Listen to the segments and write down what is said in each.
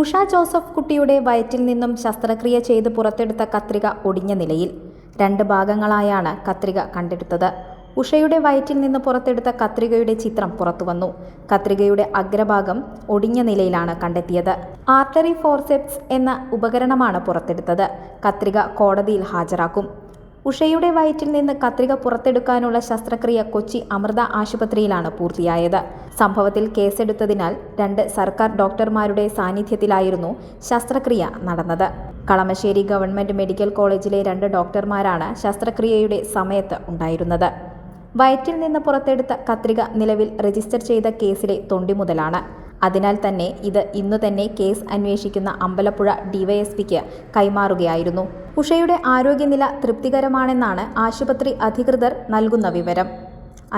Usha Joseph കുട്ടിയുടെ വയറ്റിൽ നിന്നും ശസ്ത്രക്രിയ ചെയ്ത് പുറത്തെടുത്ത കത്രിക ഒടിഞ്ഞ നിലയിൽ. രണ്ട് ഭാഗങ്ങളായാണ് കത്രിക കണ്ടെടുത്തത്. ഉഷയുടെ വയറ്റിൽ നിന്ന് പുറത്തെടുത്ത കത്രികയുടെ ചിത്രം പുറത്തുവന്നു. കത്രികയുടെ അഗ്രഭാഗം ഒടിഞ്ഞ നിലയിലാണ് കണ്ടെത്തിയത്. ആർട്ടറി ഫോർസെപ്സ് എന്ന ഉപകരണമാണ് പുറത്തെടുത്തത്. കത്രിക കോടതിയിൽ ഹാജരാക്കും. ഉഷയുടെ വയറ്റിൽ നിന്ന് കത്രിക പുറത്തെടുക്കാനുള്ള ശസ്ത്രക്രിയ കൊച്ചി അമൃത ആശുപത്രിയിലാണ് പൂർത്തിയായത്. സംഭവത്തിൽ കേസെടുത്തതിനാൽ രണ്ട് സർക്കാർ ഡോക്ടർമാരുടെ സാന്നിധ്യത്തിലായിരുന്നു ശസ്ത്രക്രിയ നടന്നത്. കളമശ്ശേരി ഗവൺമെന്റ് മെഡിക്കൽ കോളേജിലെ രണ്ട് ഡോക്ടർമാരാണ് ശസ്ത്രക്രിയയുടെ സമയത്ത് ഉണ്ടായിരുന്നത്. വയറ്റിൽ നിന്ന് പുറത്തെടുത്ത കത്രിക നിലവിൽ രജിസ്റ്റർ ചെയ്ത കേസിലെ തൊണ്ടി മുതലാണ്. അതിനാൽ തന്നെ ഇത് ഇന്നു തന്നെ കേസ് അന്വേഷിക്കുന്ന അമ്പലപ്പുഴ ഡിവൈഎസ്പിക്ക് കൈമാറുകയായിരുന്നു. ഉഷയുടെ ആരോഗ്യനില തൃപ്തികരമാണെന്നാണ് ആശുപത്രി അധികൃതർ നൽകുന്ന വിവരം.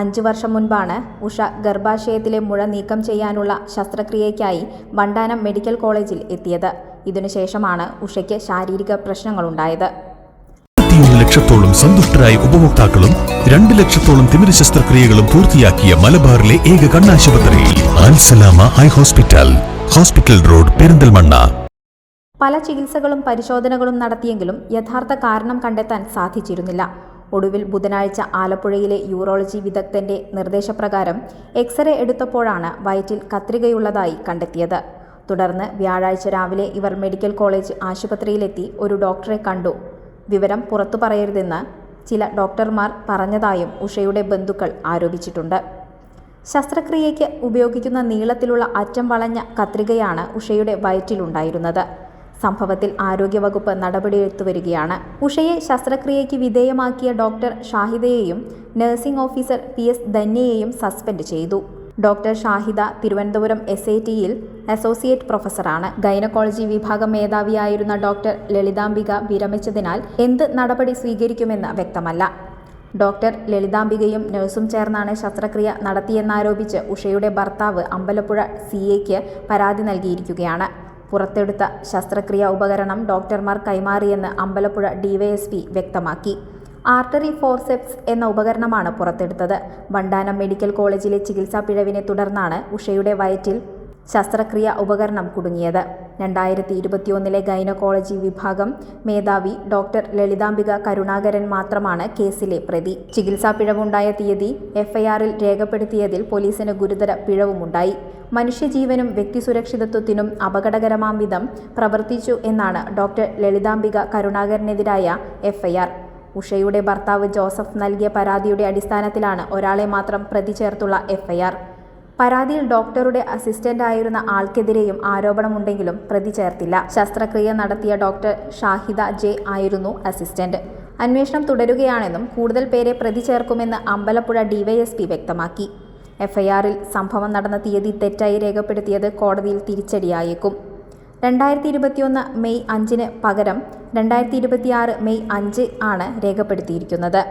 അഞ്ചു വർഷം മുൻപാണ് ഉഷ ഗർഭാശയത്തിലെ മുഴ നീക്കം ചെയ്യാനുള്ള ശസ്ത്രക്രിയയ്ക്കായി വണ്ടാനം മെഡിക്കൽ കോളേജിൽ എത്തിയത്. ഇതിനുശേഷമാണ് ഉഷയ്ക്ക് ശാരീരിക പ്രശ്നങ്ങളുണ്ടായത്. ലക്ഷത്തോളം സന്തുഷ്ടരായ ഉപഭോക്താക്കളും രണ്ട് ലക്ഷത്തോളം തിമിര ശസ്ത്രക്രിയകളും പൂർത്തിയാക്കിയ മലബാറിലെ ഏക കണ്ണാശുപത്രി. Al Salama eye hospital. Hospital road Perinthalmanna. പല ചികിത്സകളും പരിശോധനകളും നടത്തിയെങ്കിലും യഥാർത്ഥ കാരണം കണ്ടെത്താൻ സാധിച്ചിരുന്നില്ല. ഒടുവിൽ ബുധനാഴ്ച ആലപ്പുഴയിലെ യൂറോളജി വിദഗ്ധന്റെ നിർദ്ദേശപ്രകാരം എക്സ്റേ എടുത്തപ്പോഴാണ് വയറ്റിൽ കത്രികയുള്ളതായി കണ്ടെത്തിയത്. തുടർന്ന് വ്യാഴാഴ്ച രാവിലെ ഇവർ മെഡിക്കൽ കോളേജ് ആശുപത്രിയിലെത്തി ഒരു ഡോക്ടറെ കണ്ടു. വിവരം പുറത്തു പറയരുതെന്ന് ചില ഡോക്ടർമാർ പറഞ്ഞതായും ഉഷയുടെ ബന്ധുക്കൾ ആരോപിച്ചിട്ടുണ്ട്. ശസ്ത്രക്രിയയ്ക്ക് ഉപയോഗിക്കുന്ന നീളത്തിലുള്ള അറ്റം വളഞ്ഞ കത്രികയാണ് ഉഷയുടെ വയറ്റിലുണ്ടായിരുന്നത്. സംഭവത്തിൽ ആരോഗ്യവകുപ്പ് നടപടിയെടുത്തു വരികയാണ്. ഉഷയെ ശസ്ത്രക്രിയയ്ക്ക് വിധേയമാക്കിയ ഡോക്ടർ ഷാഹിദയെയും നഴ്സിംഗ് ഓഫീസർ പി എസ് ധന്യയെയും സസ്പെൻഡ് ചെയ്തു. Doctor Shahida Thiruvananthapuram S I ടിയിൽ അസോസിയേറ്റ് പ്രൊഫസറാണ്. ഗൈനക്കോളജി വിഭാഗം മേധാവിയായിരുന്ന ഡോക്ടർ ലളിതാംബിക വിരമിച്ചതിനാൽ എന്ത് നടപടി സ്വീകരിക്കുമെന്ന് വ്യക്തമല്ല. ഡോക്ടർ ലളിതാംബികയും നഴ്സും ചേർന്നാണ് ശസ്ത്രക്രിയ നടത്തിയെന്നാരോപിച്ച് ഉഷയുടെ ഭർത്താവ് അമ്പലപ്പുഴ സി എക്ക് പരാതി നൽകിയിരിക്കുകയാണ്. പുറത്തെടുത്ത ശസ്ത്രക്രിയ ഉപകരണം ഡോക്ടർമാർ കൈമാറിയെന്ന് അമ്പലപ്പുഴ ഡിവൈഎസ്പി വ്യക്തമാക്കി. ആർട്ടറി ഫോർസെപ്സ് എന്ന ഉപകരണമാണ് പുറത്തെടുത്തത്. വണ്ടാനം മെഡിക്കൽ കോളേജിലെ ചികിത്സാ പിഴവിനെ തുടർന്നാണ് ഉഷയുടെ വയറ്റിൽ ശസ്ത്രക്രിയ ഉപകരണം കുടുങ്ങിയത്. രണ്ടായിരത്തി ഇരുപത്തിയൊന്നിലെ ഗൈനക്കോളജി വിഭാഗം മേധാവി ഡോക്ടർ ലളിതാംബിക കരുണാകരൻ മാത്രമാണ് കേസിലെ പ്രതി. ചികിത്സാ പിഴവുണ്ടായ തീയതി എഫ്ഐആറിൽ രേഖപ്പെടുത്തിയതിൽ പോലീസിന് ഗുരുതര പിഴവുമുണ്ടായി. മനുഷ്യജീവനും വ്യക്തിസുരക്ഷിതത്വത്തിനും അപകടകരമാം വിധം പ്രവർത്തിച്ചു എന്നാണ് ഡോക്ടർ ലളിതാംബിക കരുണാകരനെതിരായ എഫ്ഐആർ. ഉഷയുടെ ഭർത്താവ് ജോസഫ് നൽകിയ പരാതിയുടെ അടിസ്ഥാനത്തിലാണ് ഒരാളെ മാത്രം പ്രതി ചേർത്തുള്ള എഫ്ഐആർ. പരാതിയിൽ ഡോക്ടറുടെ അസിസ്റ്റന്റ് ആയിരുന്ന ആൾക്കെതിരെയും ആരോപണമുണ്ടെങ്കിലും പ്രതി ചേർത്തില്ല. ശസ്ത്രക്രിയ നടത്തിയ ഡോക്ടർ ഷാഹിദ ജെ ആയിരുന്നു അസിസ്റ്റന്റ്. അന്വേഷണം തുടരുകയാണെന്നും കൂടുതൽ പേരെ പ്രതി ചേർക്കുമെന്ന് അമ്പലപ്പുഴ ഡിവൈഎസ്പി വ്യക്തമാക്കി. എഫ്ഐആറിൽ സംഭവം നടന്ന തീയതി തെറ്റായി രേഖപ്പെടുത്തിയത് കോടതിയിൽ തിരിച്ചടിയായേക്കും. രണ്ടായിരത്തി ഇരുപത്തിയൊന്ന് മെയ് അഞ്ചിന് പകരം രണ്ടായിരത്തി ഇരുപത്തിയാറ് മെയ് അഞ്ച് ആണ് രേഖപ്പെടുത്തിയിരിക്കുന്നത്.